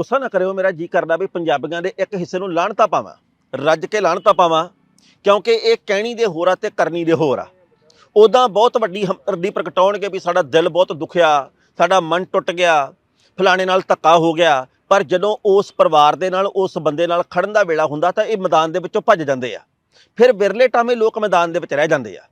ਗੁੱਸਾ ਨਾ ਕਰਿਓ ਮੇਰਾ ਜੀ ਕਰਦਾ ਵੀ ਪੰਜਾਬੀਆਂ ਦੇ ਇੱਕ ਹਿੱਸੇ ਨੂੰ ਲਾਹਣਤਾ ਪਾਵਾਂ, ਰੱਜ ਕੇ ਲਾਹਣਤਾ ਪਾਵਾਂ, ਕਿਉਂਕਿ ਇਹ ਕਹਿਣੀ ਦੇ ਹੋਰ ਆ ਤੇ ਕਰਨੀ ਦੇ ਹੋਰ ਆ। ਉਦਾਂ ਬਹੁਤ ਵੱਡੀ ਹਮਦਰਦੀ ਪ੍ਰਗਟਾਉਣਗੇ ਵੀ ਸਾਡਾ ਦਿਲ ਬਹੁਤ ਦੁਖਿਆ, ਸਾਡਾ ਮਨ ਟੁੱਟ ਗਿਆ, ਫਲਾਣੇ ਨਾਲ ਧੱਕਾ ਹੋ ਗਿਆ, ਪਰ ਜਦੋਂ ਉਸ ਪਰਿਵਾਰ ਦੇ ਨਾਲ, ਉਸ ਬੰਦੇ ਨਾਲ ਖੜਨ ਦਾ ਵੇਲਾ ਹੁੰਦਾ ਤਾਂ ਇਹ ਮੈਦਾਨ ਦੇ ਵਿੱਚੋਂ ਭੱਜ ਜਾਂਦੇ ਆ। ਫਿਰ ਵਿਰਲੇ ਟਾਵੇਂ ਲੋਕ ਮੈਦਾਨ ਦੇ ਵਿੱਚ ਰਹਿ ਜਾਂਦੇ ਆ,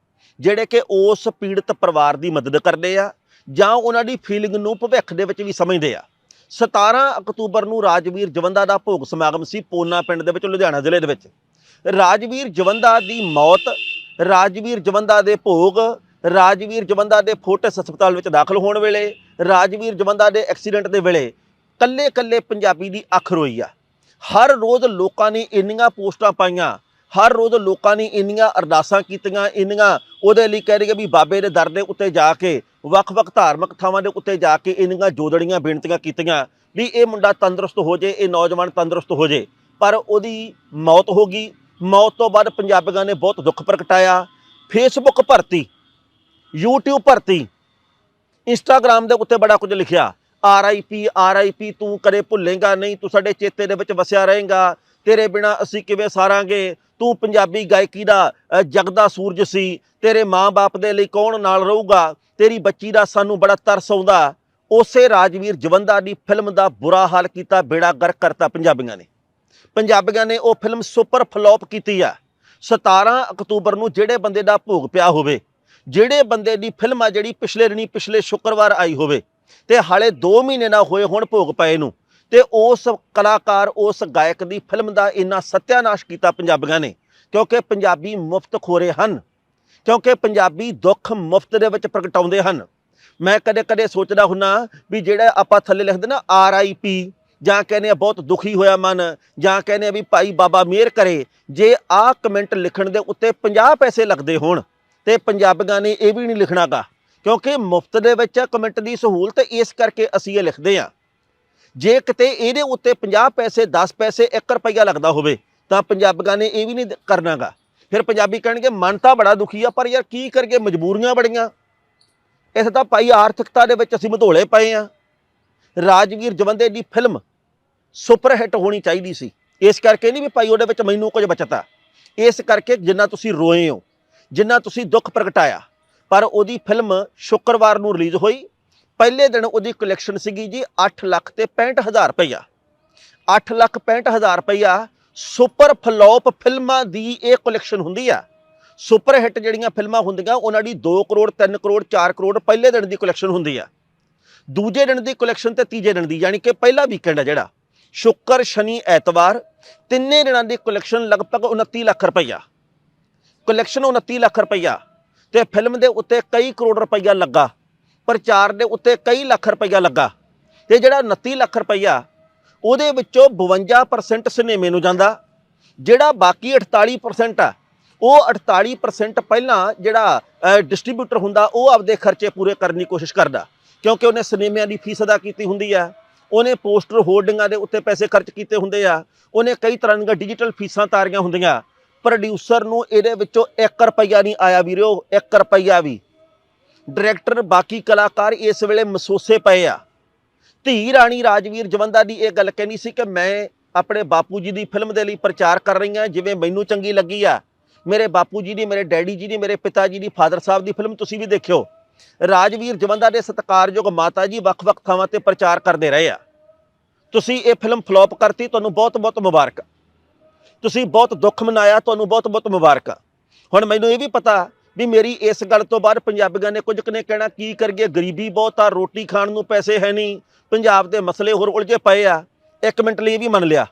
ਜਿਹੜੇ ਕਿ ਉਸ ਪੀੜਤ ਪਰਿਵਾਰ ਦੀ ਮਦਦ ਕਰਦੇ ਆ ਜਾਂ ਉਹਨਾਂ ਦੀ ਫੀਲਿੰਗ ਨੂੰ ਭਵਿੱਖ ਦੇ ਵਿੱਚ ਵੀ ਸਮਝਦੇ ਆ। 17 ਅਕਤੂਬਰ ਨੂੰ ਰਾਜਵੀਰ ਜਵੰਦਾ ਦਾ ਭੋਗ ਸਮਾਗਮ ਸੀ ਪੋਨਾ ਪਿੰਡ ਦੇ ਵਿੱਚ, ਲੁਧਿਆਣਾ ਜ਼ਿਲ੍ਹੇ ਦੇ ਵਿੱਚ। ਰਾਜਵੀਰ ਜਵੰਦਾ ਦੀ ਮੌਤ, ਰਾਜਵੀਰ ਜਵੰਦਾ ਦੇ ਭੋਗ, ਰਾਜਵੀਰ ਜਵੰਦਾ ਦੇ ਫੋਟਸ ਹਸਪਤਾਲ ਵਿੱਚ ਦਾਖਲ ਹੋਣ ਵੇਲੇ, ਰਾਜਵੀਰ ਜਵੰਦਾ ਦੇ ਐਕਸੀਡੈਂਟ ਦੇ ਵੇਲੇ ਕੱਲੇ ਕੱਲੇ ਪੰਜਾਬੀ ਦੀ ਅੱਖ ਰੋਈ ਆ। ਹਰ ਰੋਜ਼ ਲੋਕਾਂ ਨੇ ਇੰਨੀਆਂ ਪੋਸਟਾਂ ਪਾਈਆਂ ਹਰ ਰੋਜ਼ ਲੋਕਾਂ ਨੇ ਇੰਨੀਆਂ ਅਰਦਾਸਾਂ ਕੀਤੀਆਂ, ਇੰਨੀਆਂ ਉਹਦੇ ਲਈ ਕਹਿ ਰਹੀ ਹੈ ਵੀ ਬਾਬੇ ਦੇ ਦਰ ਦੇ ਉੱਤੇ ਜਾ ਕੇ, ਵੱਖ-ਵੱਖ ਧਾਰਮਿਕ ਥਾਵਾਂ ਦੇ ਉੱਤੇ ਜਾ ਕੇ ਇੰਨੀਆਂ ਜੋਦੜੀਆਂ, ਬੇਨਤੀਆਂ ਕੀਤੀਆਂ ਵੀ ਇਹ ਮੁੰਡਾ ਤੰਦਰੁਸਤ ਹੋ ਜੇ, ਇਹ ਨੌਜਵਾਨ ਤੰਦਰੁਸਤ ਹੋ ਜੇ। ਪਰ ਉਹਦੀ ਮੌਤ ਹੋ ਗਈ। ਮੌਤ ਤੋਂ ਬਾਅਦ ਪੰਜਾਬੀਆਂ ਨੇ ਬਹੁਤ ਦੁੱਖ ਪ੍ਰਗਟਾਇਆ। ਫੇਸਬੁੱਕ ਭਰਤੀ, YouTube ਭਰਤੀ ਇੰਸਟਾਗ੍ਰam ਦੇ ਉੱਤੇ ਬੜਾ ਕੁਝ ਲਿਖਿਆ। ਆਰਆਈਪੀ ਆਰਆਈਪੀ ਤੂੰ ਕਦੇ ਭੁੱਲੇਗਾ ਨਹੀਂ, ਤੂੰ ਸਾਡੇ ਚੇਤੇ ਦੇ ਵਿੱਚ ਵਸਿਆ ਰਹੇਗਾ। ਤੇਰੇ ਬਿਨਾ ਅਸੀਂ ਕਿਵੇਂ ਸਾਰਾਂਗੇ? ਤੂੰ ਪੰਜਾਬੀ ਗਾਇਕੀ ਦਾ ਜਗਦਾ ਸੂਰਜ ਸੀ। ਤੇਰੇ ਮਾਂ-ਬਾਪ ਦੇ ਲਈ ਕੌਣ ਨਾਲ ਰਹੂਗਾ? ਤੇਰੀ ਬੱਚੀ ਦਾ ਸਾਨੂੰ ਬੜਾ ਤਰਸ ਆਉਂਦਾ। ਉਸੇ ਰਾਜਵੀਰ ਜਵੰਦਾ ਦੀ ਫਿਲਮ ਦਾ ਬੁਰਾ ਹਾਲ ਕੀਤਾ, ਬੇੜਾ ਗਰਕ ਕਰਤਾ ਪੰਜਾਬੀਆਂ ਨੇ। ਪੰਜਾਬੀਆਂ ਨੇ ਉਹ ਫਿਲਮ ਸੁਪਰ ਫਲॉप ਕੀਤੀ ਆ। 17 ਅਕਤੂਬਰ ਨੂੰ ਜਿਹੜੇ ਬੰਦੇ ਦਾ ਭੋਗ ਪਿਆ ਹੋਵੇ, ਜਿਹੜੇ ਬੰਦੇ ਦੀ ਫਿਲਮ ਆ ਜਿਹੜੀ ਪਿਛਲੇ ਦਿਨੀ ਪਿਛਲੇ ਸ਼ੁੱਕਰਵਾਰ ਆਈ ਹੋਵੇ, ਤੇ ਹਾਲੇ 2 ਮਹੀਨੇ ਨਾ ਹੋਏ ਹੁਣ ਭੋਗ ਪਏ ਨੂੰ। ਤੇ ਉਸ ਕਲਾਕਾਰ, ਉਸ ਗਾਇਕ ਦੀ ਫਿਲਮ ਦਾ ਇੰਨਾ ਸਤਿਆਨਾਸ਼ ਕੀਤਾ ਪੰਜਾਬੀਆਂ ਨੇ, ਕਿਉਂਕਿ ਪੰਜਾਬੀ ਮੁਫਤ ਖੋਰੇ ਹਨ, ਕਿਉਂਕਿ ਪੰਜਾਬੀ ਦੁੱਖ ਮੁਫਤ ਦੇ ਵਿੱਚ ਪ੍ਰਗਟਾਉਂਦੇ ਹਨ। ਮੈਂ ਕਦੇ-ਕਦੇ ਸੋਚਦਾ ਹੁੰਨਾ ਵੀ ਜਿਹੜਾ ਆਪਾਂ ਥੱਲੇ ਲਿਖਦੇ ਨਾ ਆਰ ਆਈ ਪੀ ਜਾਂ ਕਹਿੰਦੇ ਆ ਬਹੁਤ ਦੁਖੀ ਹੋਇਆ ਮਨ, ਜਾਂ ਕਹਿੰਦੇ ਆ ਵੀ ਭਾਈ ਬਾਬਾ ਮਿਹਰ ਕਰੇ, ਜੇ ਆਹ ਕਮੈਂਟ ਲਿਖਣ ਦੇ ਉੱਤੇ 50 ਪੈਸੇ ਲੱਗਦੇ ਹੋਣ, ਤੇ ਪੰਜਾਬੀਆਂ ਨੇ ਇਹ ਵੀ ਨਹੀਂ ਲਿਖਣਾਗਾ, ਕਿਉਂਕਿ ਮੁਫਤ ਦੇ ਵਿੱਚ ਕਮੈਂਟ ਦੀ ਸਹੂਲਤ ਇਸ ਕਰਕੇ ਅਸੀਂ ਇਹ ਲਿਖਦੇ ਆ ਜੇ ਕਿਤੇ ਇਹਦੇ ਉੱਤੇ 50 ਪੈਸੇ 10 ਪੈਸੇ 1 ਰੁਪਈਆ ਲੱਗਦਾ ਹੋਵੇ, ਤਾਂ ਪੰਜਾਬੀਆਂ ਨੇ ਇਹ ਵੀ ਨਹੀਂ ਕਰਨਾਗਾ। ਫਿਰ ਪੰਜਾਬੀ ਕਹਿਣਗੇ, ਮਨ ਤਾਂ ਬੜਾ ਦੁਖੀ ਆ, ਪਰ ਯਾਰ ਕੀ ਕਰੀਏ, ਮਜਬੂਰੀਆਂ ਬੜੀਆਂ। ਇਸ ਤਾਂ ਭਾਈ ਆਰਥਿਕਤਾ ਦੇ ਵਿੱਚ ਅਸੀਂ ਮਧੋਲੇ ਪਏ ਆ। ਰਾਜਵੀਰ ਜਵੰਦੇ ਦੀ ਫਿਲਮ ਸੁਪਰ ਹਿੱਟ ਹੋਣੀ ਚਾਹੀਦੀ ਸੀ। ਇਸ ਕਰਕੇ ਨਹੀਂ ਵੀ ਭਾਈ ਉਹਦੇ ਵਿੱਚ ਮੈਨੂੰ ਕੁਝ ਬਚਤਾ। ਇਸ ਕਰਕੇ ਜਿੰਨਾ ਤੁਸੀਂ ਰੋਏ ਹੋ, ਜਿੰਨਾ ਤੁਸੀਂ ਦੁੱਖ ਪ੍ਰਗਟਾਇਆ, ਪਰ ਉਹਦੀ ਫਿਲਮ ਸ਼ੁੱਕਰਵਾਰ ਨੂੰ ਰਿਲੀਜ਼ ਹੋਈ। ਪਹਿਲੇ ਦਿਨ ਉਹਦੀ ਕਲੈਕਸ਼ਨ ਸੀਗੀ ਜੀ 8 ਲੱਖ ਤੇ 65000 ਰੁਪਈਆ। 8 ਲੱਖ 65000 ਰੁਪਈਆ ਸੁਪਰ ਫਲੋਪ ਫਿਲਮਾਂ ਦੀ ਇਹ ਕਲੈਕਸ਼ਨ ਹੁੰਦੀ ਆ। ਸੁਪਰ ਹਿੱਟ ਜਿਹੜੀਆਂ ਫਿਲਮਾਂ ਹੁੰਦੀਆਂ, ਉਹਨਾਂ ਦੀ 2 ਕਰੋੜ 3 ਕਰੋੜ 4 ਕਰੋੜ ਪਹਿਲੇ ਦਿਨ ਦੀ ਕਲੈਕਸ਼ਨ ਹੁੰਦੀ ਆ। ਦੂਜੇ ਦਿਨ ਦੀ ਕਲੈਕਸ਼ਨ ਤੇ ਤੀਜੇ ਦਿਨ ਦੀ, ਯਾਨੀ ਕਿ ਪਹਿਲਾ ਵੀਕਐਂਡ ਆ ਜਿਹੜਾ। ਸ਼ੁੱਕਰ, ਸ਼ਨੀ, ਐਤਵਾਰ ਤਿੰਨੇ ਦਿਨਾਂ ਦੀ ਕਲੈਕਸ਼ਨ ਲਗਭਗ 29 ਲੱਖ ਰੁਪਈਆ। ਕਲੈਕਸ਼ਨ 29 ਲੱਖ ਰੁਪਈਆ ਤੇ ਫਿਲਮ ਦੇ ਉੱਤੇ ਕਈ ਕਰੋੜ ਰੁਪਈਆ ਲੱਗਾ। ਪ੍ਰਚਾਰ ਦੇ ਉੱਤੇ ਕਈ ਲੱਖ ਰੁਪਈਆ ਲੱਗਾ ਤੇ ਜਿਹੜਾ 29 ਲੱਖ ਰੁਪਈਆ ਉਹਦੇ ਵਿੱਚੋਂ 52% ਸਿਨੇਮੇ ਨੂੰ ਜਾਂਦਾ, ਜਿਹੜਾ ਬਾਕੀ 48% ਆ, ਉਹ 48% ਪਹਿਲਾਂ ਜਿਹੜਾ ਡਿਸਟ੍ਰੀਬਿਊਟਰ ਹੁੰਦਾ, ਉਹ ਆਪਦੇ ਖਰਚੇ ਪੂਰੇ ਕਰਨ ਦੀ ਕੋਸ਼ਿਸ਼ ਕਰਦਾ, ਕਿਉਂਕਿ ਉਹਨੇ ਸਿਨੇਮਿਆਂ ਦੀ ਫੀਸ ਅਦਾ ਕੀਤੀ ਹੁੰਦੀ ਆ, ਉਹਨੇ ਪੋਸਟਰ ਹੋਰਡਿੰਗਾਂ ਦੇ ਉੱਤੇ ਪੈਸੇ ਖਰਚ ਕੀਤੇ ਹੁੰਦੇ ਆ, ਉਹਨੇ ਕਈ ਤਰ੍ਹਾਂ ਦੀਆਂ ਡਿਜੀਟਲ ਫੀਸਾਂ ਤਾਰੀਆਂ ਹੁੰਦੀਆਂ ਪ੍ਰੋਡਿਊਸਰ ਨੂੰ ਇਹਦੇ ਵਿੱਚੋਂ 1 ਰੁਪਈਆ ਨਹੀਂ ਆਇਆ ਵੀਰੋ 1 ਰੁਪਈਆ ਵੀ। ਡਾਇਰੈਕਟਰ ਬਾਕੀ ਕਲਾਕਾਰ ਇਸ ਵੇਲੇ ਮਸੋਸੇ ਪਏ ਆ। ਧੀ ਰਾਣੀ ਰਾਜਵੀਰ ਜਵੰਦਾ ਦੀ ਇਹ ਗੱਲ ਕਹਿੰਦੀ ਸੀ ਕਿ ਮੈਂ ਆਪਣੇ ਬਾਪੂ ਜੀ ਦੀ ਫਿਲਮ ਦੇ ਲਈ ਪ੍ਰਚਾਰ ਕਰ ਰਹੀ ਹਾਂ ਜਿਵੇਂ ਮੈਨੂੰ ਚੰਗੀ ਲੱਗੀ ਆ। ਮੇਰੇ ਬਾਪੂ ਜੀ ਦੀ, ਮੇਰੇ ਡੈਡੀ ਜੀ ਦੀ, ਮੇਰੇ ਪਿਤਾ ਜੀ ਦੀ, ਫਾਦਰ ਸਾਹਿਬ ਦੀ ਫਿਲਮ ਤੁਸੀਂ ਵੀ ਦੇਖਿਓ। ਰਾਜਵੀਰ ਜਵੰਦਾ ਦੇ ਸਤਿਕਾਰਯੋਗ ਮਾਤਾ ਜੀ ਵੱਖ-ਵੱਖ ਥਾਵਾਂ ਤੇ ਪ੍ਰਚਾਰ ਕਰਦੇ ਰਹੇ ਆ। ਤੁਸੀਂ ਇਹ ਫਿਲਮ ਫਲॉप ਕਰਤੀ, ਤੁਹਾਨੂੰ ਬਹੁਤ-ਬਹੁਤ ਮੁਬਾਰਕ। ਤੁਸੀਂ ਬਹੁਤ ਦੁੱਖ ਮਨਾਇਆ, ਤੁਹਾਨੂੰ ਬਹੁਤ-ਬਹੁਤ ਮੁਬਾਰਕ। ਹੁਣ ਮੈਨੂੰ ਇਹ ਵੀ ਪਤਾ ਵੀ ਮੇਰੀ ਇਸ ਗੱਲ ਤੋਂ ਬਾਅਦ ਪੰਜਾਬੀਆਂ ਨੇ ਕੁਝ ਕਨੇ ਕਹਿਣਾ ਕੀ ਕਰੀਏ ਗਰੀਬੀ ਬਹੁਤ ਆ ਰੋਟੀ ਖਾਣ ਨੂੰ ਪੈਸੇ ਹੈ ਨਹੀਂ ਪੰਜਾਬ ਦੇ ਮਸਲੇ ਹੋਰ ਉਲਝੇ ਪਏ ਆ ਇੱਕ ਮਿੰਟ ਲਈ ਇਹ ਵੀ ਮੰਨ ਲਿਆ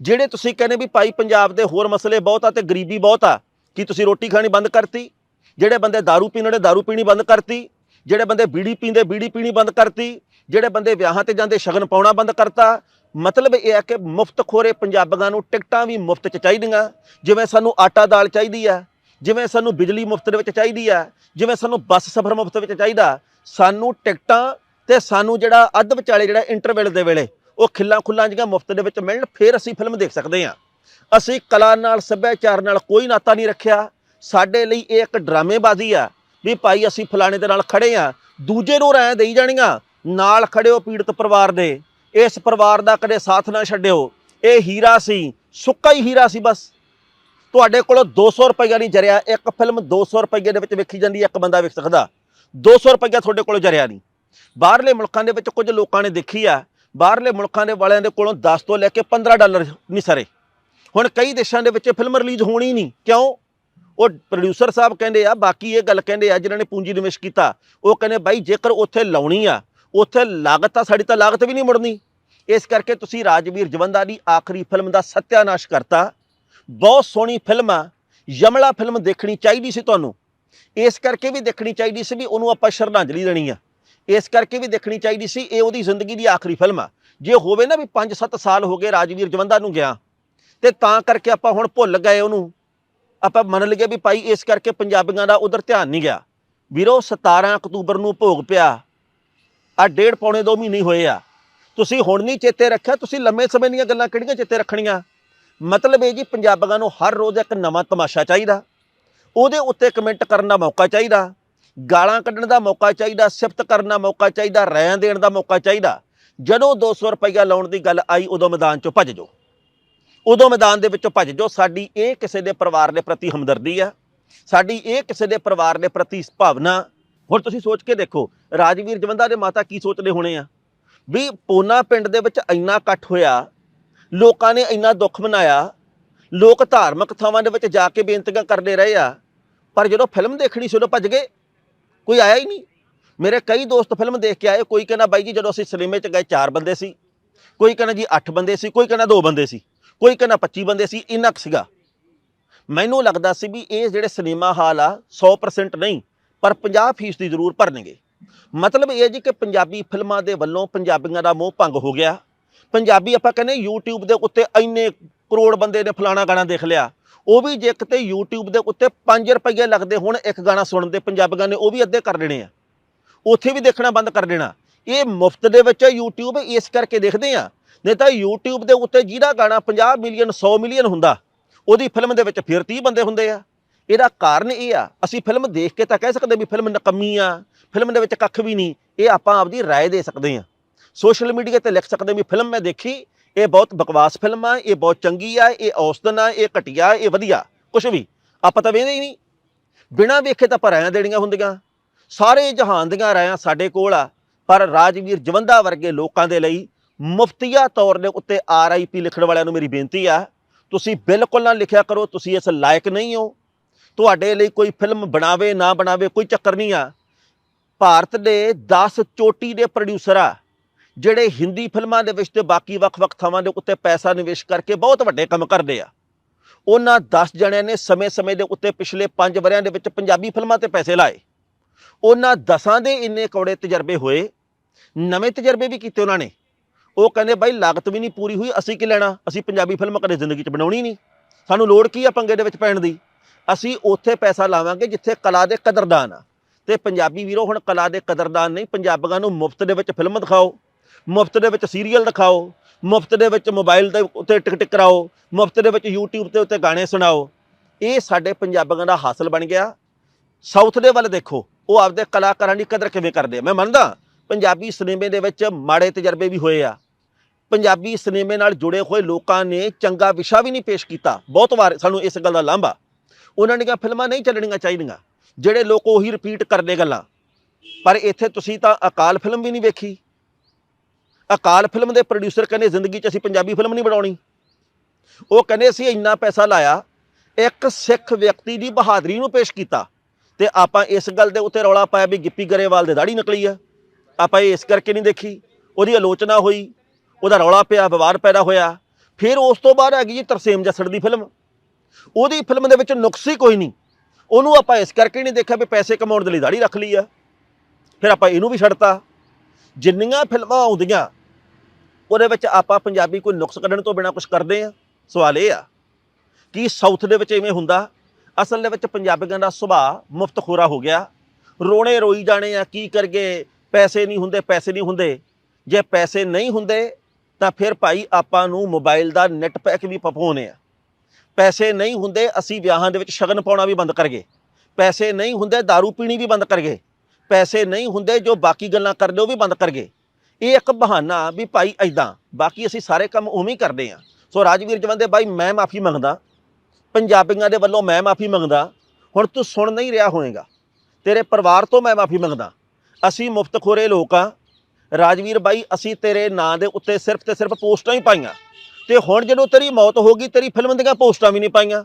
ਜਿਹੜੇ ਤੁਸੀਂ ਕਹਿੰਦੇ ਵੀ ਭਾਈ ਪੰਜਾਬ ਦੇ ਹੋਰ ਮਸਲੇ ਬਹੁਤ ਆ ਤੇ ਗਰੀਬੀ ਬਹੁਤ ਆ ਕੀ ਤੁਸੀਂ ਰੋਟੀ ਖਾਣੀ ਬੰਦ ਕਰਤੀ ਜਿਹੜੇ ਬੰਦੇ दारू ਪੀਣ ਵਾਲੇ दारू ਪੀਣੀ ਬੰਦ ਕਰਤੀ ਜਿਹੜੇ ਬੰਦੇ ਬੀੜੀ ਪੀਂਦੇ ਬੀੜੀ ਪੀਣੀ ਬੰਦ ਕਰਤੀ ਜਿਹੜੇ ਬੰਦੇ ਵਿਆਹਾਂ ਤੇ ਜਾਂਦੇ ਸ਼ਗਨ ਪਾਉਣਾ ਬੰਦ ਕਰਤਾ ਮਤਲਬ ਇਹ ਹੈ ਕਿ ਮੁਫਤ ਖੋਰੇ ਪੰਜਾਬੀਆਂ ਨੂੰ ਟਿਕਟਾਂ ਵੀ ਮੁਫਤ ਚ ਚਾਹੀਦੀਆਂ ਜਿਵੇਂ ਸਾਨੂੰ ਆਟਾ ਦਾਲ ਚਾਹੀਦੀ ਆ ਜਿਵੇਂ ਸਾਨੂੰ ਬਿਜਲੀ ਮੁਫਤ ਦੇ ਵਿੱਚ ਚਾਹੀਦੀ ਆ, ਜਿਵੇਂ ਸਾਨੂੰ ਬੱਸ ਸਫ਼ਰ ਮੁਫਤ ਵਿੱਚ ਚਾਹੀਦਾ, ਸਾਨੂੰ ਟਿਕਟਾਂ ਤੇ ਸਾਨੂੰ ਜਿਹੜਾ ਅੱਧ ਵਿਚਾਲੇ ਜਿਹੜਾ ਇੰਟਰਵੈਲ ਦੇ ਵੇਲੇ ਉਹ ਖਿੱਲਾਂ ਖੁੱਲਾਂ ਜਿਹੀਆਂ ਮੁਫਤ ਦੇ ਵਿੱਚ ਮਿਲਣ, ਫਿਰ ਅਸੀਂ ਫਿਲਮ ਦੇਖ ਸਕਦੇ ਹਾਂ। ਅਸੀਂ ਕਲਾ ਨਾਲ, ਸੱਭਿਆਚਾਰ ਨਾਲ ਕੋਈ ਨਾਤਾ ਨਹੀਂ ਰੱਖਿਆ। ਸਾਡੇ ਲਈ ਇਹ ਇੱਕ ਡਰਾਮੇਬਾਜ਼ੀ ਆ ਵੀ ਭਾਈ ਅਸੀਂ ਫਲਾਣੇ ਦੇ ਨਾਲ ਖੜੇ ਆ ਦੂਜੇ ਨੂੰ ਰਾਇ ਦੇਈ ਜਾਣੀਆਂ, ਨਾਲ ਖੜੇ ਪੀੜਤ ਪਰਿਵਾਰ ਦੇ। ਇਸ ਪਰਿਵਾਰ ਦਾ ਕਦੇ ਸਾਥ ਨਾ ਛੱਡਿਓ। ਇਹ ਹੀਰਾ ਸੀ, ਸੁੱਕਾ ਹੀ ਹੀਰਾ ਸੀ ਬਸ। ਤੁਹਾਡੇ ਕੋਲ 200 ਰੁਪਈਆ ਨਹੀਂ ਜਰਿਆ। ਇੱਕ ਫਿਲਮ 200 ਰੁਪਈਏ ਦੇ ਵਿੱਚ ਵੇਖੀ ਜਾਂਦੀ ਇੱਕ ਬੰਦਾ ਵੇਖ ਸਕਦਾ। 200 ਰੁਪਈਆ ਤੁਹਾਡੇ ਕੋਲੋਂ ਜਰਿਆ ਨਹੀਂ। ਬਾਹਰਲੇ ਮੁਲਕਾਂ ਦੇ ਵਿੱਚ ਕੁਝ ਲੋਕਾਂ ਨੇ ਦੇਖੀ ਆ, ਬਾਹਰਲੇ ਮੁਲਕਾਂ ਦੇ ਵਾਲਿਆਂ ਦੇ ਕੋਲੋਂ 10 ਤੋਂ ਲੈ ਕੇ 15 ਡਾਲਰ ਨਹੀਂ ਸਰੇ। ਹੁਣ ਕਈ ਦੇਸ਼ਾਂ ਦੇ ਵਿੱਚ ਫਿਲਮ ਰਿਲੀਜ਼ ਹੋਣੀ ਨਹੀਂ। ਕਿਉਂ? ਉਹ ਪ੍ਰੋਡਿਊਸਰ ਸਾਹਿਬ ਕਹਿੰਦੇ ਆ, ਬਾਕੀ ਇਹ ਗੱਲ ਕਹਿੰਦੇ ਆ, ਜਿਨ੍ਹਾਂ ਨੇ ਪੂੰਜੀ ਨਿਵੇਸ਼ ਕੀਤਾ, ਉਹ ਕਹਿੰਦੇ, ਬਾਈ, ਜੇਕਰ ਉੱਥੇ ਲਾਉਣੀ ਆ, ਉੱਥੇ ਲਾਗਤ ਆ ਸਾਡੀ ਤਾਂ ਲਾਗਤ ਵੀ ਨਹੀਂ ਮੁੜਨੀ। ਇਸ ਕਰਕੇ ਤੁਸੀਂ ਰਾਜਵੀਰ ਜਵੰਦਾ ਦੀ ਆਖਰੀ ਫਿਲਮ ਦਾ ਸਤਿਆਨਾਸ਼ ਕਰਤਾ। ਬਹੁਤ ਸੋਹਣੀ ਫਿਲਮ ਆ, ਯਮਲਾ ਫਿਲਮ ਦੇਖਣੀ ਚਾਹੀਦੀ ਸੀ ਤੁਹਾਨੂੰ। ਇਸ ਕਰਕੇ ਵੀ ਦੇਖਣੀ ਚਾਹੀਦੀ ਸੀ ਵੀ ਉਹਨੂੰ ਆਪਾਂ ਸ਼ਰਧਾਂਜਲੀ ਦੇਣੀ ਆ। ਇਸ ਕਰਕੇ ਵੀ ਦੇਖਣੀ ਚਾਹੀਦੀ ਸੀ, ਇਹ ਉਹਦੀ ਜ਼ਿੰਦਗੀ ਦੀ ਆਖਰੀ ਫਿਲਮ ਆ। ਜੇ ਹੋਵੇ ਨਾ ਵੀ 5-7 ਸਾਲ ਹੋ ਗਏ ਰਾਜਵੀਰ ਜਵੰਦਾ ਨੂੰ ਗਿਆ, ਤੇ ਤਾਂ ਕਰਕੇ ਆਪਾਂ ਹੁਣ ਭੁੱਲ ਗਏ ਉਹਨੂੰ। ਆਪਾਂ ਮੰਨ ਲਈਏ ਵੀ ਭਾਈ ਇਸ ਕਰਕੇ ਪੰਜਾਬੀਆਂ ਦਾ ਉਧਰ ਧਿਆਨ ਨਹੀਂ ਗਿਆ। ਵੀਰੋ 17 ਅਕਤੂਬਰ ਨੂੰ ਭੋਗ ਪਿਆ। ਆ ਡੇਢ ਪੌਣੇ 2 ਮਹੀਨੇ ਹੋਏ ਆ। ਤੁਸੀਂ ਹੁਣ ਨਹੀਂ ਚੇਤੇ ਰੱਖਿਆ, ਤੁਸੀਂ ਲੰਮੇ ਸਮੇਂ ਦੀਆਂ ਗੱਲਾਂ ਕਿਹੜੀਆਂ ਚੇਤੇ ਰੱਖਣੀਆਂ? ਮਤਲਬ ਇਹ ਜੀ ਪੰਜਾਬੀਆਂ ਨੂੰ ਹਰ ਰੋਜ਼ ਇੱਕ ਨਵਾਂ ਤਮਾਸ਼ਾ ਚਾਹੀਦਾ। ਉਹਦੇ ਉੱਤੇ ਕਮੈਂਟ ਕਰਨ ਦਾ ਮੌਕਾ ਚਾਹੀਦਾ। ਗਾਲਾਂ ਕੱਢਣ ਦਾ ਮੌਕਾ ਚਾਹੀਦਾ, ਸਿਫਤ ਕਰਨ ਦਾ ਮੌਕਾ ਚਾਹੀਦਾ ਰਾਇਆਂ ਦੇਣ ਦਾ ਮੌਕਾ ਚਾਹੀਦਾ। ਜਦੋਂ 200 ਰੁਪਈਆ ਲਾਉਣ ਦੀ ਗੱਲ ਆਈ, ਉਦੋਂ ਮੈਦਾਨ ਚੋਂ ਭੱਜ ਜਾਓ। ਉਦੋਂ ਮੈਦਾਨ ਦੇ ਵਿੱਚੋਂ ਭੱਜ ਜਾਓ। ਸਾਡੀ ਇਹ ਕਿਸੇ ਦੇ ਪਰਿਵਾਰ ਦੇ ਪ੍ਰਤੀ ਹਮਦਰਦੀ ਆ। ਸਾਡੀ ਇਹ ਕਿਸੇ ਦੇ ਪਰਿਵਾਰ ਦੇ ਪ੍ਰਤੀ ਭਾਵਨਾ। ਹੁਣ ਤੁਸੀਂ ਸੋਚ ਕੇ ਦੇਖੋ, ਰਾਜਵੀਰ ਜਵੰਦਾ ਦੇ ਮਾਤਾ ਕੀ ਸੋਚਦੇ ਹੋਣੇ ਆ? ਵੀ ਪੋਨਾ ਪਿੰਡ ਦੇ ਵਿੱਚ ਇੰਨਾ ਇਕੱਠ ਹੋਇਆ ਲੋਕਾਂ ਨੇ ਇੰਨਾ ਦੁੱਖ ਮਨਾਇਆ, ਲੋਕ ਧਾਰਮਿਕ ਥਾਵਾਂ ਦੇ ਵਿੱਚ ਜਾ ਕੇ ਬੇਨਤੀਆਂ ਕਰਦੇ ਰਹੇ ਆ, ਪਰ ਜਦੋਂ ਫਿਲਮ ਦੇਖਣੀ ਸੀ ਉਦੋਂ ਭੱਜ ਗਏ, ਕੋਈ ਆਇਆ ਹੀ ਨਹੀਂ। ਮੇਰੇ ਕਈ ਦੋਸਤ ਫਿਲਮ ਦੇਖ ਕੇ ਆਏ, ਕੋਈ ਕਹਿੰਦਾ ਬਾਈ ਜੀ ਜਦੋਂ ਅਸੀਂ ਸਿਨੇਮੇ 'ਚ ਗਏ ਚਾਰ ਬੰਦੇ ਸੀ, ਕੋਈ ਕਹਿੰਦਾ ਜੀ 8 ਬੰਦੇ ਸੀ, ਕੋਈ ਕਹਿੰਦਾ 2 ਬੰਦੇ ਸੀ, ਕੋਈ ਕਹਿੰਦਾ 25 ਬੰਦੇ ਸੀ, ਇੰਨਾ ਕੁ ਸੀਗਾ। ਮੈਨੂੰ ਲੱਗਦਾ ਸੀ ਵੀ ਇਹ ਜਿਹੜੇ ਸਿਨੇਮਾ ਹਾਲ ਆ 100% ਨਹੀਂ, ਪਰ 50% ਦੀ ਜ਼ਰੂਰ ਭਰਨਗੇ। ਮਤਲਬ ਇਹ ਜੀ ਕਿ ਪੰਜਾਬੀ ਫਿਲਮਾਂ ਦੇ ਵੱਲੋਂ ਪੰਜਾਬੀਆਂ ਦਾ ਮੋਹ ਭੰਗ ਹੋ ਗਿਆ। ਪੰਜਾਬੀ ਆਪਾਂ ਕਹਿੰਦੇ YouTube ਦੇ ਉੱਤੇ ਇੰਨੇ ਕਰੋੜ ਬੰਦੇ ਨੇ ਫਲਾਣਾ ਗਾਣਾ ਦੇਖ ਲਿਆ ਉਹ ਵੀ ਜੇ ਕਿਤੇ YouTube ਦੇ ਉੱਤੇ 5 ਰੁਪਏ ਲੱਗਦੇ ਹੁਣ ਇੱਕ ਗਾਣਾ ਸੁਣਨ ਦੇ ਪੰਜਾਬੀਆਂ ਨੇ ਉਹ ਵੀ ਅੱਧੇ ਕਰ ਦੇਣੇ ਆ ਉੱਥੇ ਵੀ ਦੇਖਣਾ ਬੰਦ ਕਰ ਦੇਣਾ ਇਹ ਮੁਫਤ ਦੇ ਵਿੱਚ YouTube ਇਸ ਕਰਕੇ ਦੇਖਦੇ ਆ ਨਹੀਂ ਤਾਂ YouTube ਦੇ ਉੱਤੇ ਜਿਹਦਾ ਗਾਣਾ 50 ਮਿਲੀਅਨ 100 ਮਿਲੀਅਨ ਹੁੰਦਾ ਉਹਦੀ ਫਿਲਮ ਦੇ ਵਿੱਚ ਫਿਰ 30 ਬੰਦੇ ਹੁੰਦੇ ਆ ਇਹਦਾ ਕਾਰਨ ਇਹ ਆ ਅਸੀਂ ਫਿਲਮ ਦੇਖ ਕੇ ਤਾਂ ਕਹਿ ਸਕਦੇ ਵੀ ਫਿਲਮ ਨਕਮੀ ਆ ਫਿਲਮ ਦੇ ਵਿੱਚ ਕੱਖ ਵੀ ਨਹੀਂ ਇਹ ਆਪਾਂ ਆਪਦੀ رائے ਦੇ ਸਕਦੇ ਆ ਸੋਸ਼ਲ ਮੀਡੀਆ ਤੇ ਲਿਖ ਸਕਦੇ ਵੀ ਫਿਲਮ ਮੈਂ ਦੇਖੀ, ਇਹ ਬਹੁਤ ਬਕਵਾਸ ਫਿਲਮ ਆ, ਇਹ ਬਹੁਤ ਚੰਗੀ ਆ, ਇਹ ਔਸਤਨ ਆ, ਇਹ ਘਟੀਆ, ਇਹ ਵਧੀਆ ਕੁਝ ਵੀ। ਆਪਾਂ ਤਾਂ ਵੇਖਦੇ ਹੀ ਨਹੀਂ। ਬਿਨਾਂ ਵੇਖੇ ਤਾਂ ਆਪਾਂ ਰਾਇਆਂ ਦੇਣੀਆਂ ਹੁੰਦੀਆਂ। ਸਾਰੇ ਜਹਾਨ ਦੀਆਂ ਰਾਇਆਂ ਸਾਡੇ ਕੋਲ ਆ, ਪਰ ਰਾਜਵੀਰ ਜਵੰਦਾ ਵਰਗੇ ਲੋਕਾਂ ਦੇ ਲਈ ਮੁਫਤੀਆ ਤੌਰ ਦੇ ਉੱਤੇ ਆਰਆਈਪੀ ਲਿਖਣ ਵਾਲਿਆਂ ਨੂੰ ਮੇਰੀ ਬੇਨਤੀ ਆ, ਤੁਸੀਂ ਬਿਲਕੁਲ ਨਾ ਲਿਖਿਆ ਕਰੋ, ਤੁਸੀਂ ਇਸ ਲਾਇਕ ਨਹੀਂ ਹੋ। ਤੁਹਾਡੇ ਲਈ ਕੋਈ ਫਿਲਮ ਬਣਾਵੇ, ਨਾ ਬਣਾਵੇ, ਕੋਈ ਚੱਕਰ ਨਹੀਂ ਆ। ਭਾਰਤ ਦੇ 10 ਚੋਟੀ ਦੇ ਪ੍ਰੋਡਿਊਸਰ ਆ ਜਿਹੜੇ ਹਿੰਦੀ ਫਿਲਮਾਂ ਦੇ ਵਿੱਚ ਤੇ ਬਾਕੀ ਵੱਖ-ਵੱਖ ਥਾਵਾਂ ਦੇ ਉੱਤੇ ਪੈਸਾ ਨਿਵੇਸ਼ ਕਰਕੇ ਬਹੁਤ ਵੱਡੇ ਕੰਮ ਕਰਦੇ ਆ। ਉਹਨਾਂ 10 ਜਣਿਆਂ ਨੇ ਸਮੇਂ-ਸਮੇਂ ਦੇ ਉੱਤੇ ਪਿਛਲੇ 5 ਵਰਿਆਂ ਦੇ ਵਿੱਚ ਪੰਜਾਬੀ ਫਿਲਮਾਂ ਤੇ ਪੈਸੇ ਲਾਏ। ਉਹਨਾਂ ਦਸਾਂ ਦੇ ਇੰਨੇ ਕੌੜੇ ਤਜਰਬੇ ਹੋਏ। ਨਵੇਂ ਤਜਰਬੇ ਵੀ ਕੀਤੇ ਉਹਨਾਂ ਨੇ। ਉਹ ਕਹਿੰਦੇ, ਬਾਈ, ਲਾਗਤ ਵੀ ਨਹੀਂ ਪੂਰੀ ਹੋਈ, ਅਸੀਂ ਕੀ ਲੈਣਾ? ਅਸੀਂ ਪੰਜਾਬੀ ਫਿਲਮ ਕਦੇ ਜ਼ਿੰਦਗੀ 'ਚ ਬਣਾਉਣੀ ਨਹੀਂ। ਸਾਨੂੰ ਲੋੜ ਕੀ ਆ ਪੰਗੇ ਦੇ ਵਿੱਚ ਪੈਣ ਦੀ? ਅਸੀਂ ਉੱਥੇ ਪੈਸਾ ਲਾਵਾਂਗੇ ਜਿੱਥੇ ਕਲਾ ਦੇ ਕਦਰਦਾਨ ਆ। ਤੇ ਪੰਜਾਬੀ ਵੀਰੋ, ਹੁਣ ਕਲਾ ਦੇ ਕਦਰਦਾਨ ਨਹੀਂ, ਪੰਜਾਬੀਆਂ ਨੂੰ ਮੁਫਤ ਦੇ ਵਿੱਚ ਫਿਲਮ ਦਿਖਾਓ। ਮੁਫਤ ਦੇ ਵਿੱਚ ਸੀਰੀਅਲ ਦਿਖਾਓ, ਮੁਫਤ ਦੇ ਵਿੱਚ ਮੋਬਾਈਲ ਦੇ ਉੱਤੇ ਟਿਕ ਟਿਕ ਕਰਾਓ, ਮੁਫਤ ਦੇ ਵਿੱਚ YouTube ਤੇ ਉੱਤੇ ਗਾਣੇ ਸੁਣਾਓ। ਇਹ ਸਾਡੇ ਪੰਜਾਬੀਆਂ ਦਾ ਹਾਸਲ ਬਣ ਗਿਆ। ਸਾਊਥ ਦੇ ਵੱਲ ਦੇਖੋ, ਉਹ ਆਪਦੇ ਕਲਾਕਾਰਾਂ ਦੀ ਕਦਰ ਕਿਵੇਂ ਕਰਦੇ ਆ? ਮੈਂ ਮੰਨਦਾ, ਪੰਜਾਬੀ ਸਿਨੇਮੇ ਦੇ ਵਿੱਚ ਮਾੜੇ ਤਜਰਬੇ ਵੀ ਹੋਏ ਆ। ਪੰਜਾਬੀ ਸਿਨੇਮੇ ਨਾਲ ਜੁੜੇ ਹੋਏ ਲੋਕਾਂ ਨੇ ਚੰਗਾ ਵਿਸ਼ਾ ਵੀ ਨਹੀਂ ਪੇਸ਼ ਕੀਤਾ। ਬਹੁਤ ਵਾਰ ਸਾਨੂੰ ਇਸ ਗੱਲ ਦਾ ਲਾਂਭਾ। ਉਹਨਾਂ ਦੀਆਂ ਫਿਲਮਾਂ ਨਹੀਂ ਚੱਲਣੀਆਂ ਚਾਹੀਦੀਆਂ, ਜਿਹੜੇ ਲੋਕ ਉਹੀ ਰਿਪੀਟ ਕਰਦੇ ਗੱਲਾਂ। ਪਰ ਇੱਥੇ ਤੁਸੀਂ ਤਾਂ ਅਕਾਲ ਫਿਲਮ ਵੀ ਨਹੀਂ ਵੇਖੀ। ਅਕਾਲ ਫਿਲਮ ਦੇ ਪ੍ਰੋਡਿਊਸਰ ਕਹਿੰਦੇ, ਜ਼ਿੰਦਗੀ 'ਚ ਅਸੀਂ ਪੰਜਾਬੀ ਫਿਲਮ ਨਹੀਂ ਬਣਾਉਣੀ। ਉਹ ਕਹਿੰਦੇ, ਅਸੀਂ ਇੰਨਾ ਪੈਸਾ ਲਾਇਆ, ਇੱਕ ਸਿੱਖ ਵਿਅਕਤੀ ਦੀ ਬਹਾਦਰੀ ਨੂੰ ਪੇਸ਼ ਕੀਤਾ ਤੇ ਆਪਾਂ ਇਸ ਗੱਲ ਦੇ ਉੱਤੇ ਰੌਲਾ ਪਾਇਆ ਵੀ ਗਿੱਪੀ ਗਰੇਵਾਲ ਦੇ ਦਾੜੀ ਨਿਕਲੀ ਆ। ਆਪਾਂ ਇਹ ਇਸ ਕਰਕੇ ਨਹੀਂ ਦੇਖੀ। ਉਹਦੀ ਆਲੋਚਨਾ ਹੋਈ, ਉਹਦਾ ਰੌਲਾ ਪਿਆ, ਵਿਵਾਦ ਪੈਦਾ ਹੋਇਆ। ਫਿਰ ਉਸ ਤੋਂ ਬਾਅਦ ਆ ਗਈ ਜੀ ਤਰਸੇਮ ਜੱਸੜ ਦੀ ਫਿਲਮ। ਉਹਦੀ ਫਿਲਮ ਦੇ ਵਿੱਚ ਨੁਕਸ ਹੀ ਕੋਈ ਨਹੀਂ। ਉਹਨੂੰ ਆਪਾਂ ਇਸ ਕਰਕੇ ਨਹੀਂ ਦੇਖਿਆ ਵੀ ਪੈਸੇ ਕਮਾਉਣ ਦੇ ਲਈ ਦਾੜੀ ਰੱਖ ਲਈ ਆ। ਫਿਰ ਆਪਾਂ ਇਹਨੂੰ ਵੀ ਛੱਡਤਾ। ਜਿੰਨੀਆਂ ਫਿਲਮਾਂ ਆਉਂਦੀਆਂ ਉਹਦੇ ਵਿੱਚ ਆਪਾਂ ਪੰਜਾਬੀ ਕੋਈ ਨੁਕਸ ਕੱਢਣ ਤੋਂ ਬਿਨਾ ਕੁਝ ਕਰਦੇ ਆ ਸਵਾਲ ਇਹ ਆ ਕਿ ਸਾਊਥ ਦੇ ਵਿੱਚ ਇਵੇਂ ਹੁੰਦਾ, ਅਸਲ ਦੇ ਵਿੱਚ ਪੰਜਾਬੀਆਂ ਦਾ ਸੁਭਾਅ ਮੁਫ਼ਤਖੋਰਾ ਹੋ ਗਿਆ। ਰੋਣੇ ਰੋਈ ਜਾਣੇ ਆ, ਕੀ ਕਰਗੇ ਪੈਸੇ ਨਹੀਂ ਹੁੰਦੇ, ਪੈਸੇ ਨਹੀਂ ਹੁੰਦੇ। ਜੇ ਪੈਸੇ ਨਹੀਂ ਹੁੰਦੇ, ਤਾਂ ਫਿਰ ਭਾਈ ਆਪਾਂ ਨੂੰ ਮੋਬਾਈਲ ਦਾ ਨੈਟ ਪੈਕ ਵੀ ਪਪਾਉਣੇ ਆ। ਪੈਸੇ ਨਹੀਂ ਹੁੰਦੇ, ਅਸੀਂ ਵਿਆਹਾਂ ਦੇ ਵਿੱਚ ਸ਼ਗਨ ਪਾਉਣਾ ਵੀ ਬੰਦ ਕਰ ਗਏ। ਪੈਸੇ ਨਹੀਂ ਹੁੰਦੇ दारू ਪੀਣੀ ਵੀ ਬੰਦ ਕਰ ਗਏ। ਪੈਸੇ ਨਹੀਂ ਹੁੰਦੇ, ਜੋ ਬਾਕੀ ਗੱਲਾਂ ਕਰਦੇ, ਉਹ ਵੀ ਬੰਦ ਕਰ ਗਏ। ਇਹ ਇੱਕ ਬਹਾਨਾ ਵੀ ਭਾਈ ਐਦਾਂ ਬਾਕੀ ਅਸੀਂ ਸਾਰੇ ਕੰਮ ਉਵੇਂ ਹੀ ਕਰਦੇ ਆ ਸੋ ਰਾਜਵੀਰ ਜਵੰਦੇ, ਬਾਈ ਮੈਂ ਮਾਫੀ ਮੰਗਦਾ, ਪੰਜਾਬੀਆਂ ਦੇ ਵੱਲੋਂ ਮੈਂ ਮਾਫੀ ਮੰਗਦਾ, ਹੁਣ ਤੂੰ ਸੁਣ ਨਹੀਂ ਰਿਹਾ ਹੋਏਗਾ, ਤੇਰੇ ਪਰਿਵਾਰ ਤੋਂ ਮੈਂ ਮਾਫੀ ਮੰਗਦਾ, ਅਸੀਂ ਮੁਫਤਖੋਰੇ ਲੋਕ ਆ ਰਾਜਵੀਰ ਬਾਈ, ਅਸੀਂ ਤੇਰੇ ਨਾਂ ਦੇ ਉੱਤੇ ਸਿਰਫ ਤੇ ਸਿਰਫ ਪੋਸਟਾਂ ਹੀ ਪਾਈਆਂ, ਤੇ ਹੁਣ ਜਦੋਂ ਤੇਰੀ ਮੌਤ ਹੋ ਗਈ, ਤੇਰੀ ਫਿਲਮ ਦੀਆਂ ਪੋਸਟਾਂ ਵੀ ਨਹੀਂ ਪਾਈਆਂ,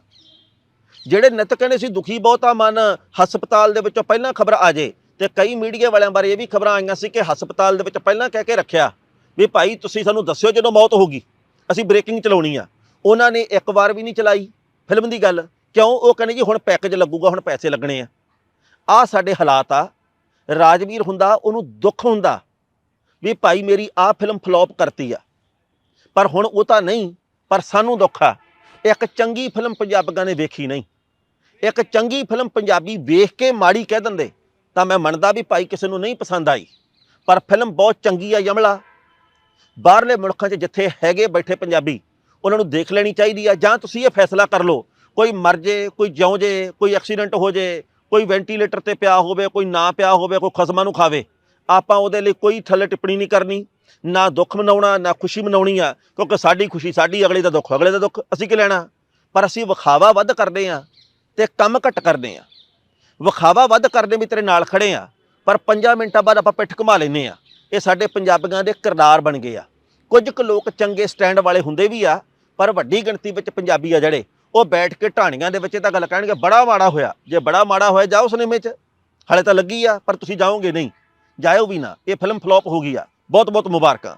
ਜਿਹੜੇ ਨਿਤ ਕਹਿੰਦੇ ਸੀ, ਦੁਖੀ ਬਹੁਤਾ ਮਨ ਹਸਪਤਾਲ ਦੇ ਵਿੱਚੋਂ ਪਹਿਲਾਂ ਖਬਰ ਆ ਜੇ ਤੇ ਕਈ ਮੀਡੀਆ ਵਾਲਿਆਂ ਬਾਰੇ ਇਹ ਵੀ ਖਬਰਾਂ ਆਈਆਂ ਸੀ ਕਿ ਹਸਪਤਾਲ ਦੇ ਵਿੱਚ ਪਹਿਲਾਂ ਕਹਿ ਕੇ ਰੱਖਿਆ ਵੀ ਭਾਈ ਤੁਸੀਂ ਸਾਨੂੰ ਦੱਸਿਓ ਜਦੋਂ ਮੌਤ ਹੋਗੀ ਅਸੀਂ ਬ੍ਰੇਕਿੰਗ ਚਲਾਉਣੀ ਆ। ਉਹਨਾਂ ਨੇ ਇੱਕ ਵਾਰ ਵੀ ਨਹੀਂ ਚਲਾਈ ਫਿਲਮ ਦੀ ਗੱਲ। ਕਿਉਂ? ਉਹ ਕਹਿੰਦੇ ਜੀ ਹੁਣ ਪੈਕੇਜ ਲੱਗੂਗਾ, ਹੁਣ ਪੈਸੇ ਲੱਗਣੇ ਆ। ਆ ਸਾਡੇ ਹਾਲਾਤ ਆ। ਰਾਜਵੀਰ ਹੁੰਦਾ, ਉਹਨੂੰ ਦੁੱਖ ਹੁੰਦਾ ਵੀ ਭਾਈ ਮੇਰੀ ਆ ਫਿਲਮ ਫਲॉप ਕਰਤੀ ਆ। ਪਰ ਹੁਣ ਉਹ ਤਾਂ ਨਹੀਂ, ਪਰ ਸਾਨੂੰ ਦੁੱਖ ਆ। ਇੱਕ ਚੰਗੀ ਫਿਲਮ ਪੰਜਾਬੀਆਂ ਨੇ ਵੇਖੀ ਨਹੀਂ। ਇੱਕ ਚੰਗੀ ਫਿਲਮ ਪੰਜਾਬੀ ਵੇਖ ਕੇ ਮਾੜੀ ਕਹਿ ਦਿੰਦੇ। ਤਾਂ ਮੈਂ ਮੰਨਦਾ ਵੀ ਭਾਈ ਕਿਸੇ ਨੂੰ ਨਹੀਂ ਪਸੰਦ ਆਈ। ਪਰ ਫਿਲਮ ਬਹੁਤ ਚੰਗੀ ਆ ਯਮਲਾ। ਬਾਹਰਲੇ ਮੁਲਕਾਂ 'ਚ ਜਿੱਥੇ ਹੈਗੇ ਬੈਠੇ ਪੰਜਾਬੀ, ਉਹਨਾਂ ਨੂੰ ਦੇਖ ਲੈਣੀ ਚਾਹੀਦੀ ਆ। ਜਾਂ ਤੁਸੀਂ ਇਹ ਫੈਸਲਾ ਕਰ ਲਓ, ਕੋਈ ਮਰ ਜੇ, ਕੋਈ ਜਿਉਂ ਜੇ, ਕੋਈ ਐਕਸੀਡੈਂਟ ਹੋ ਜੇ, ਕੋਈ ਵੈਂਟੀਲੇਟਰ ਤੇ ਪਿਆ ਹੋਵੇ, ਕੋਈ ਨਾ ਪਿਆ ਹੋਵੇ, ਕੋਈ ਖਸਮਾਂ ਨੂੰ ਖਾਵੇ, ਆਪਾਂ ਉਹਦੇ ਲਈ ਕੋਈ ਥੱਲੇ ਟਿੱਪਣੀ ਨਹੀਂ ਕਰਨੀ। ਨਾ ਦੁੱਖ ਮਨਾਉਣਾ, ਨਾ ਖੁਸ਼ੀ ਮਨਾਉਣੀ ਆ, ਕਿਉਂਕਿ ਸਾਡੀ ਖੁਸ਼ੀ ਸਾਡੀ, ਅਗਲੇ ਦਾ ਦੁੱਖ, ਅਗਲੇ ਦਾ ਦੁੱਖ, ਅਸੀਂ ਕੀ ਲੈਣਾ? ਪਰ ਅਸੀਂ ਵਿਖਾਵਾ ਵੱਧ ਕਰਦੇ ਆ ਤੇ ਕੰਮ ਘੱਟ ਕਰਦੇ ਆ। ਵਿਖਾਵਾ ਵੱਧ ਕਰਦੇ ਵੀ ਤੇਰੇ ਨਾਲ ਖੜੇ ਆ, ਪਰ 5 ਮਿੰਟਾਂ ਬਾਅਦ ਆਪਾਂ ਪਿੱਠ ਘੁਮਾ ਲੈਨੇ ਆ। ਇਹ ਸਾਡੇ ਪੰਜਾਬੀਆਂ ਦੇ ਕਿਰਦਾਰ ਬਣ ਗਏ ਆ। ਕੁਝ ਕੁ ਲੋਕ ਚੰਗੇ ਸਟੈਂਡ ਵਾਲੇ ਹੁੰਦੇ ਵੀ ਆ, ਪਰ ਵੱਡੀ ਗਿਣਤੀ ਵਿੱਚ ਪੰਜਾਬੀ ਆ ਜਿਹੜੇ, ਉਹ ਬੈਠ ਕੇ ਢਾਣੀਆਂ ਦੇ ਵਿੱਚ ਇਹ ਤਾਂ ਗੱਲ ਕਹਿਣਗੇ, ਬੜਾ ਮਾੜਾ ਹੋਇਆ। ਜੇ ਬੜਾ ਮਾੜਾ ਹੋਇਆ, ਜਾਓ ਸਿਨੇਮੇ 'ਚ। ਹਲੇ ਤਾਂ ਲੱਗੀ ਆ, ਪਰ ਤੁਸੀਂ ਜਾਓਗੇ ਨਹੀਂ। ਜਾਇਓ ਵੀ ਨਾ। ਇਹ ਫਿਲਮ ਫਲॉप ਹੋ ਗਈ ਆ। ਬਹੁਤ ਬਹੁਤ ਮੁਬਾਰਕਾਂ।